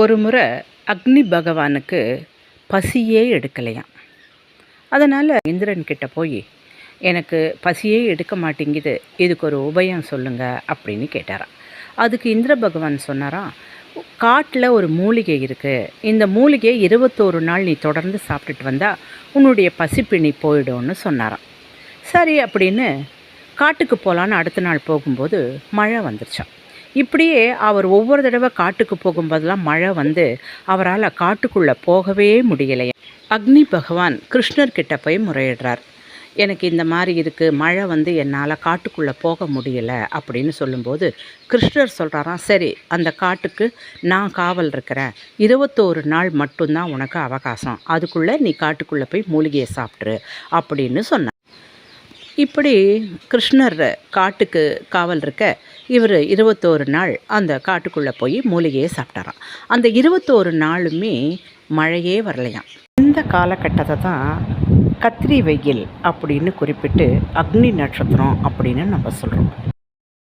ஒரு முறை அக்னி பகவானுக்கு பசியே எடுக்கலையாம். அதனால் இந்திரன்கிட்ட போய் எனக்கு பசியே எடுக்க மாட்டேங்குது இதுக்கு ஒரு உபயம் சொல்லுங்க அப்படின்னு கேட்டாராம். அதுக்கு இந்திர பகவான் சொன்னாராம் காட்டில் ஒரு மூலிகை இருக்குது இந்த மூலிகையை இருபத்தோரு நாள் நீ தொடர்ந்து சாப்பிட்டுட்டு வந்தால் உன்னுடைய பசிப்பிணி போயிடும்னு சொன்னாராம். சரி அப்படின்னு காட்டுக்கு போகலான்னு அடுத்த நாள் போகும்போது மழை வந்துருச்சான் இப்படியே அவர் ஒவ்வொரு தடவை காட்டுக்கு போகும்போதெல்லாம் மழை வந்து அவரால் காட்டுக்குள்ளே போகவே முடியலையே அக்னி பகவான் கிருஷ்ணர்கிட்ட போய் முறையிடுறார். எனக்கு இந்த மாதிரி இருக்குது மழை வந்து என்னால் காட்டுக்குள்ளே போக முடியலை அப்படின்னு சொல்லும்போது கிருஷ்ணர் சொல்கிறாராம் சரி அந்த காட்டுக்கு நான் காவல் இருக்கிறேன். இருபத்தோரு நாள் மட்டும்தான் உனக்கு அவகாசம். அதுக்குள்ளே நீ காட்டுக்குள்ளே போய் மூலிகையை சாப்பிட்ரு அப்படின்னு சொன்னார். இப்படி கிருஷ்ணர் காட்டுக்கு காவல் இருக்க இவர் இருபத்தோரு நாள் அந்த காட்டுக்குள்ளே போய் மூலிகையை சாப்பிட்டாராம். அந்த இருபத்தோரு நாளுமே மழையே வரலையாம். இந்த காலகட்டத்தை தான் கத்திரி வெயில் அப்படின்னு குறிப்பிட்டு அக்னி நட்சத்திரம் அப்படின்னு நம்ம சொல்கிறோம்